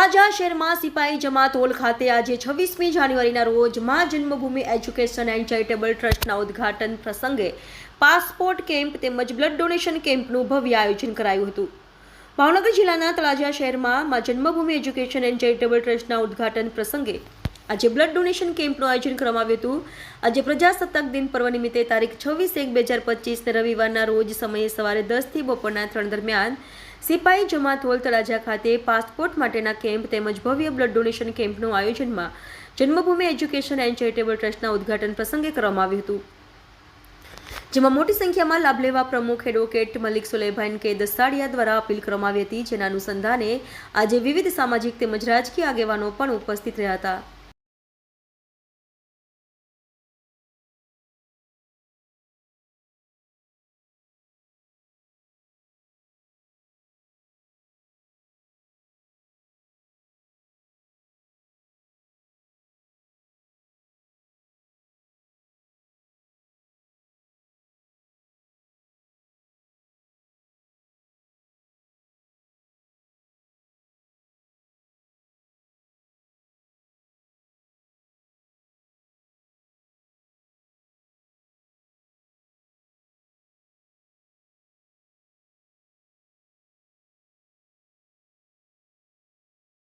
તળાજા શહેરમાં સિપાહી જમાત હોલ ખાતે આજે છવ્વીસમી જાન્યુઆરીના રોજ મા જન્મભૂમિ એજ્યુકેશન એન્ડ ચેરિટેબલ ટ્રસ્ટના ઉદ્ઘાટન પ્રસંગે પાસપોર્ટ કેમ્પ તેમજ બ્લડ ડોનેશન કેમ્પનું ભવ્ય આયોજન કરાયું હતું. ભાવનગર જિલ્લાના તળાજા શહેરમાં મા જન્મભૂમિ એજ્યુકેશન એન્ડ ચેરિટેબલ ટ્રસ્ટના ઉદ્ઘાટન પ્રસંગે આજે બ્લડ ડોનેશન કેમ્પનું આયોજન કરવામાં આવ્યું હતું. આજે પ્રજાસત્તાક દિન પર્વ નિમિત્તે તારીખ છવ્વીસ એક બે હજાર પચીસને રવિવારના રોજ સમયે સવારે દસથી બપોરના ત્રણ દરમિયાન સિપાહી જમાત હોલ તળાજા ખાતે પાસપોર્ટ માટેના કેમ્પ તેમજ ભવ્ય બ્લડ ડોનેશન કેમ્પનું આયોજનમાં જન્મભૂમિ એજ્યુકેશન એન્ડ ચેરિટેબલ ટ્રસ્ટના ઉદ્ઘાટન પ્રસંગે કરવામાં આવ્યું હતું. જેમાં મોટી સંખ્યામાં લાભ લેવા પ્રમુખ એડવોકેટ મલિક સુલેભાન કે દસાડિયા દ્વારા અપીલ કરવામાં આવી હતી. જેના અનુસંધાને આજે વિવિધ સામાજિક તેમજ રાજકીય આગેવાનો પણ ઉપસ્થિત રહ્યા હતા.